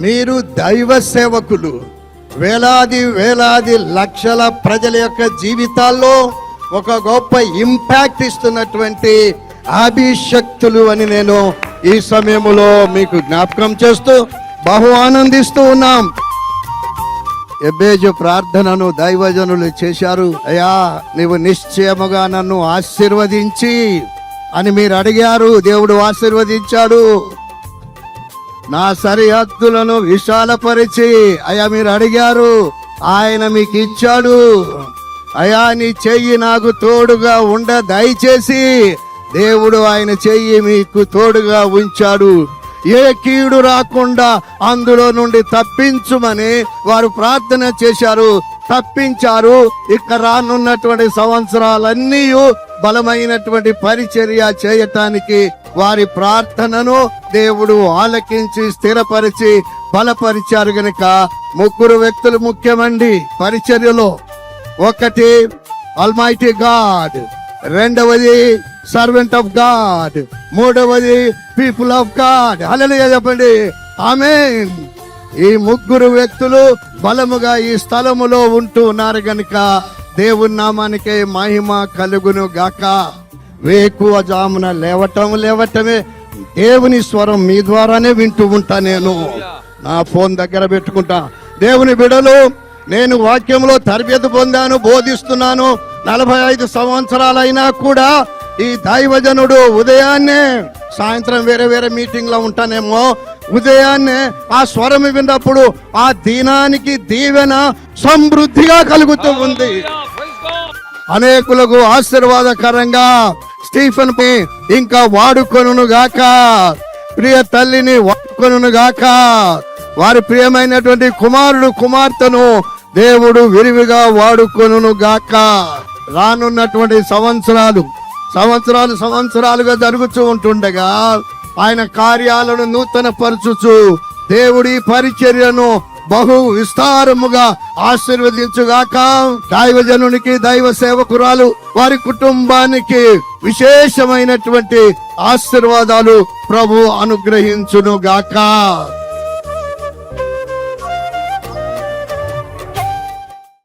మీరు దైవ సేవకులు. వేలాది వేలాది లక్షల ప్రజల యొక్క జీవితాల్లో ఒక గొప్ప ఇంపాక్ట్ ఇస్తున్నటువంటి అభిషక్తులు అని నేను ఈ సమయంలో మీకు జ్ఞాపకం చేస్తూ బహు ఆనందిస్తూ ఉన్నాం. ఎబ్బేజు ప్రార్థనను దైవజనులు చేశారు. అయ్యా నీవు నిశ్చయముగా నన్ను ఆశీర్వదించి అని మీరు అడిగారు. దేవుడు ఆశీర్వదించాడు. నా సరిహద్దులను విశాలపరిచి అయ్యా మీరు అడిగారు. ఆయన మీకు ఇచ్చాడు అయా నీ చెయ్యి నాకు తోడుగా ఉండ దయచేసి దేవుడు ఆయన చెయ్యి మీకు తోడుగా ఉంచాడు. ఏ కీడు రాకుండా అందులో నుండి తప్పించుమని వారు ప్రార్థన చేశారు. తప్పించారు. ఇక్కడ రానున్నటువంటి సంవత్సరాలన్నీ బలమైనటువంటి పరిచర్య చేయటానికి వారి ప్రార్థనను దేవుడు ఆలకించి స్థిరపరిచి బలపరిచారు గనక ముగ్గురు వ్యక్తులు ముఖ్యమండి. పరిచర్యలో ఒకటి అల్మైటీ గాడ్ రెండవది సర్వెంట్ ఆఫ్ గాడ్ మూడవది పీపుల్ ఆఫ్ గాడ్ హల్లెలూయా చెప్పండి. ఆమె ఈ ముగ్గురు వ్యక్తులు బలముగా ఈ స్థలములో ఉంటూ ఉన్నారు గనుక దేవుని నామానికే మహిమ కలుగును గాక. వేకువ జామున లేవటం లేవటమే దేవుని స్వరం మీ ద్వారానే వింటూ ఉంటా నేను. నా ఫోన్ దగ్గర పెట్టుకుంటా. దేవుని బిడలు నేను వాక్యంలో తరబేతి పొందాను బోధిస్తున్నాను. నలభై ఐదు సంవత్సరాలైనా కూడా ఈ దైవజనుడు ఉదయాన్నే సాయంత్రం వేరే వేరే మీటింగ్లో ఉంటానేమో ఉదయాన్నే ఆ స్వరం విన్నప్పుడు ఆ దీనానికి దీవెన సమృద్ధిగా కలుగుతూ ఉంది. అనేకులకు ఆశీర్వాదకరంగా స్టీఫెన్ పై ఇంకా వాడుకొనును గాక ప్రియ తల్లిని వాడుకొనును గాక వారి ప్రియమైనటువంటి కుమారుడు కుమార్తెను దేవుడు విరివిగా వాడుకొనును గాక రానున్నటువంటి సంవత్సరాలు సంవత్సరాలు సంవత్సరాలుగా జరుగుతూ ఉంటుండగా ఆయన కార్యాలను నూతన పరచుచు దేవుడి పరిచర్యను బహు విస్తారముగా ఆశీర్వదించుగాక దైవజనునికి దైవ సేవకురాలు వారి కుటుంబానికి విశేషమైనటువంటి ఆశీర్వాదాలు ప్రభు అనుగ్రహించును గాక